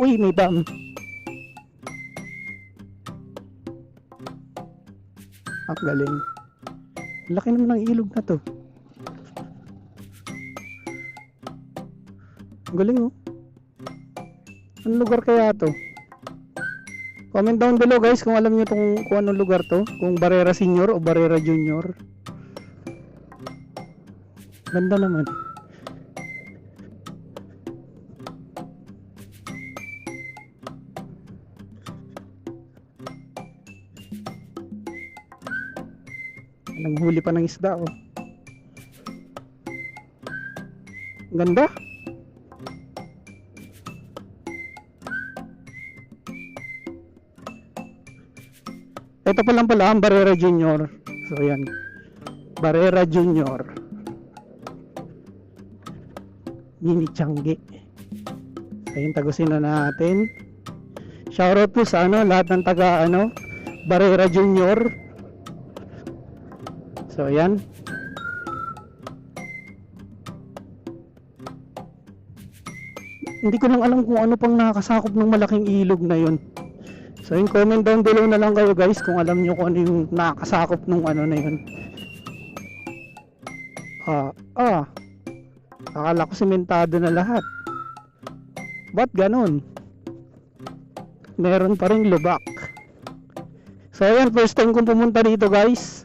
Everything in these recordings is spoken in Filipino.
Uy, may dam. Ang galing. Laki naman ng ilog na to. Ang galing oh. Anong lugar kaya to? Comment down below guys kung alam nyo tong, kung anong lugar to. Kung Barrera Senior o Barrera Junior. Ganda naman. Nanghuli pa ng isda oh. Ganda. Ito pa lang pala ang Barrera Junior. So yan. Barrera Junior. Mini Changi. So tagusin na natin. Shoutout po sa ano, lahat ng taga ano, Barrera Junior. So yan. Hindi ko lang alam kung ano pang nakakasakop ng malaking ilog na yun. So yung comment down below na lang kayo guys kung alam nyo kung ano yung nakakasakop ng ano na yun. Ah, ah. Akala ko sementado na lahat. Ba't ganun? Meron pa rin lubak. So ayan, first time kong pumunta dito guys.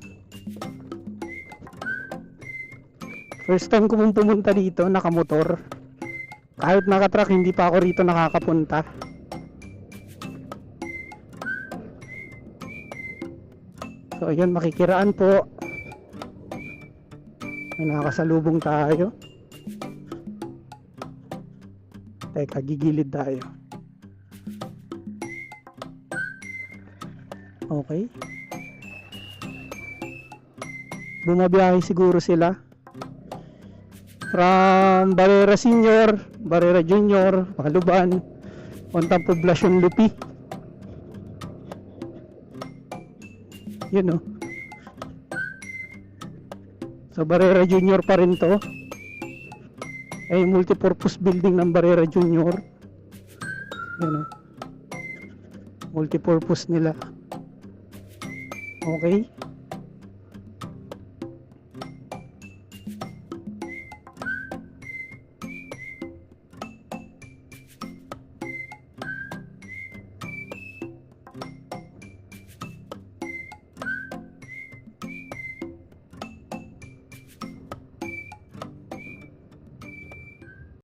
First time ko pong pumunta dito, nakamotor. Kahit nakatruck, hindi pa ako rito nakakapunta. So ayan, makikiraan po. May nakakasalubong tayo. Teka, gigilid tayo. Okay. Bumabiyahe siguro sila. From Barrera Senior, Barrera Junior, Maluban, Pontang Poblacion Lupi. Yun oh. So Barrera Junior pa rin to. Ay multipurpose building ng Barrera Junior. Yun oh. Multipurpose nila. Okay.